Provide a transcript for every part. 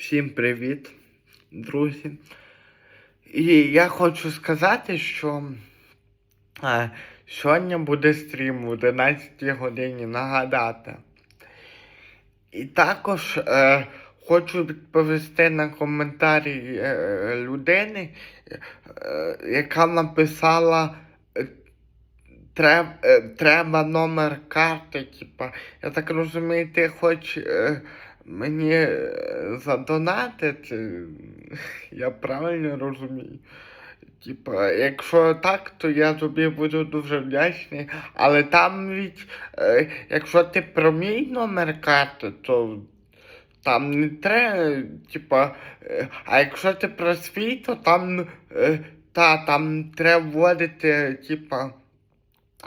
Всім привіт, друзі. І я хочу сказати, що е, сьогодні буде стрім в 11 годині нагадати. І також е, хочу відповісти на коментарі е, людини, е, яка написала. е, Треб, е, треба номер карти, типа. Я так розумію, ти хоч е, мені е, задонатити. Я правильно розумію. Типа, якщо так, то я тобі буду дуже вдячний. Але там від, е, якщо ти про мій номер карти, то там не треба, типа, е, а якщо ти про свій, то там, е, та, там треба вводити, типа.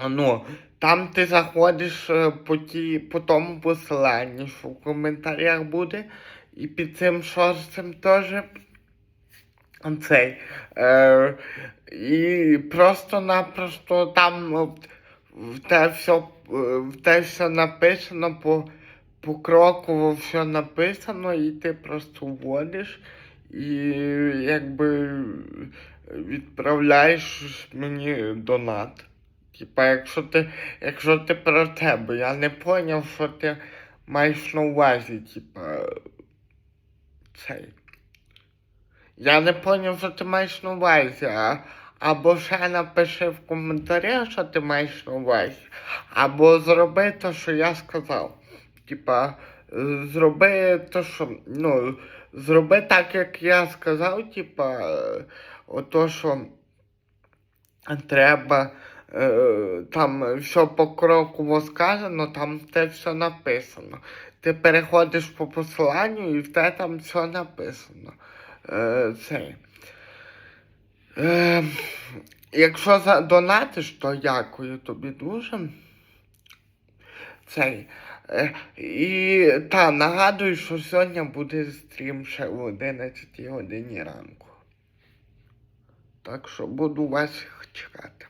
Ну, там ти заходиш е, по, ті, по тому посиланні, що в коментарях буде, і під цим шорстом теж. Е, і просто-напросто там е, в те все, в те все написано, по, покроково все написано, і ти просто вводиш і якби відправляєш мені донат. Типа, якщо ти, якщо ти про тебе, я не поняв, що ти маєш на увазі, типа, цей. Я не поняв, що ти маєш на увазі, а, або ще напиши в коментарях, що ти маєш на увазі, або зроби те, що я сказав. Типа, зроби те, що, ну, зроби так, як я сказав, типа, е, ото, що треба е, там все покроково сказано, там те все написано. Ти переходиш по посиланню і в те там все написано. Е, цей. Е, якщо задонатиш, то дякую тобі дуже. Цей. І та, нагадую, що сьогодні буде стрім ще в 11 годині ранку. Так що буду вас чекати.